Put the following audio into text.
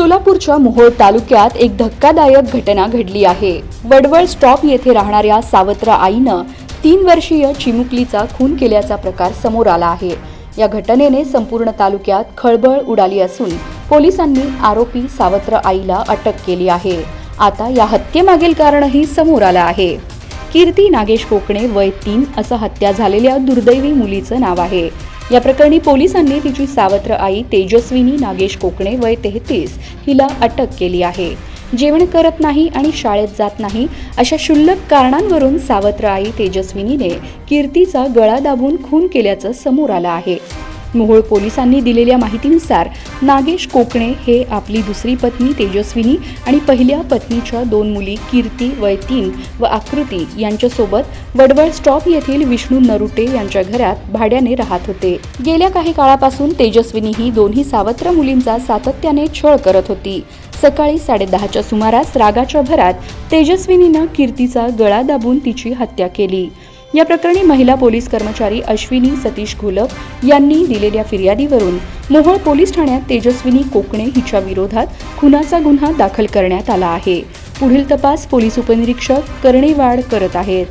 सोलापूरच्या मोहोळ तालुक्यात एक धक्कादायक घटना घडली आहे. वडवळ स्टॉप येथे राहणाऱ्या सावत्र आईनं तीन वर्षीय चिमुकलीचा खून केल्याचा प्रकार समोर आला आहे. या घटनेने संपूर्ण तालुक्यात खळबळ उडाली असून पोलिसांनी आरोपी सावत्र आईला अटक केली आहे. आता या हत्येमागील कारणही समोर आलं आहे. कीर्ती नागेश कोकणे वय तीन असं हत्या झालेल्या दुर्दैवी मुलीचं नाव आहे. या प्रकरणी पोलिसांनी तिची सावत्र आई तेजस्विनी नागेश कोकणे वय तेहतीस हिला अटक केली आहे. जेवण करत नाही आणि शाळेत जात नाही अशा क्षुल्लक कारणांवरून सावत्र आई तेजस्विनीने कीर्तीचा गळा दाबून खून केल्याचं समोर आलं आहे. मोहोळ पोलिसांनी दिलेल्या माहितीनुसार नागेश कोकणे हे आपली दुसरी पत्नी तेजस्विनी आणि पहिल्या पत्नीच्या दोन मुली कीर्ती वय तीन व आकृती यांच्यासोबत वडवळ स्टॉप येथील विष्णू नरुटे यांच्या घरात भाड्याने राहत होते. गेल्या काही काळापासून तेजस्विनी ही दोन्ही सावत्र मुलींचा सातत्याने छळ करत होती. सकाळी साडेदहाच्या सुमारास रागाच्या भरात तेजस्विनीनं कीर्तीचा गळा दाबून तिची हत्या केली. या प्रकरणी महिला पोलीस कर्मचारी अश्विनी सतीश घोलप यांनी दिलेल्या फिर्यादीवरून मोहोळ पोलीस ठाण्यात तेजस्विनी कोकणे हिच्या विरोधात खुनाचा गुन्हा दाखल करण्यात आला आहे. पुढील तपास पोलीस उपनिरीक्षक कर्णेवाड करत आहेत.